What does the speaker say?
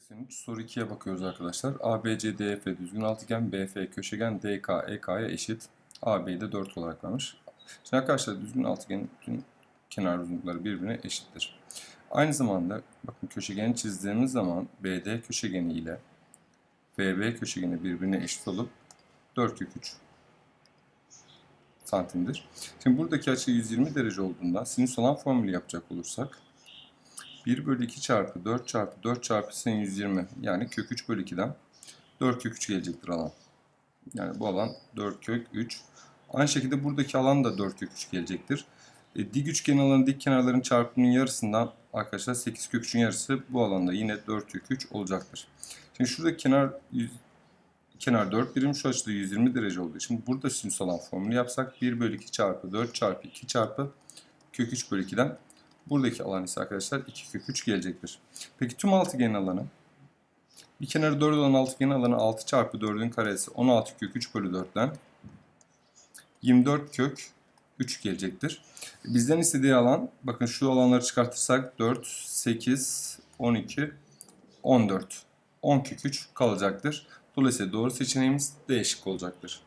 83 soru 2'ye bakıyoruz arkadaşlar. ABCDF düzgün altıgen, BF köşegen, DK EK'ya eşit. AB'yi de 4 olarak vermiş. Şimdi arkadaşlar düzgün altıgenin bütün kenar uzunlukları birbirine eşittir. Aynı zamanda bakın köşegeni çizdiğimiz zaman BD köşegeni ile VB köşegeni birbirine eşit olup 4 kök 3 santimdir. Şimdi buradaki açı 120 derece olduğundan sinüs olan formülü yapacak olursak 1 bölü 2 çarpı 4 çarpı 4 çarpı sin 120 yani kök 3 bölü 2'den 4 kök 3 gelecektir alan. Yani bu alan 4 kök 3. Aynı şekilde buradaki alan da 4 kök 3 gelecektir. E, dik üçgen alanı dik kenarların çarpımının yarısından arkadaşlar 8 kök 3'ün yarısı bu alanda yine 4 kök 3 olacaktır. Şimdi şurada kenar 100, kenar 4 birim şu açıda 120 derece olduğu için burada sinüs alan formülü yapsak 1 bölü 2 çarpı 4 çarpı 2 çarpı kök 3 bölü 2'den buradaki alan ise arkadaşlar 2 kök 3 gelecektir. Peki tüm altıgenin alanı bir kenarı 4 olan altıgenin alanı 6 çarpı 4'ün karesi 16 kök 3 bölü 4'ten 24 kök 3 gelecektir. Bizden istediği alan bakın şu alanları çıkartırsak 4, 8, 12, 14. 10 kök 3 kalacaktır. Dolayısıyla doğru seçeneğimiz D şıkkı olacaktır.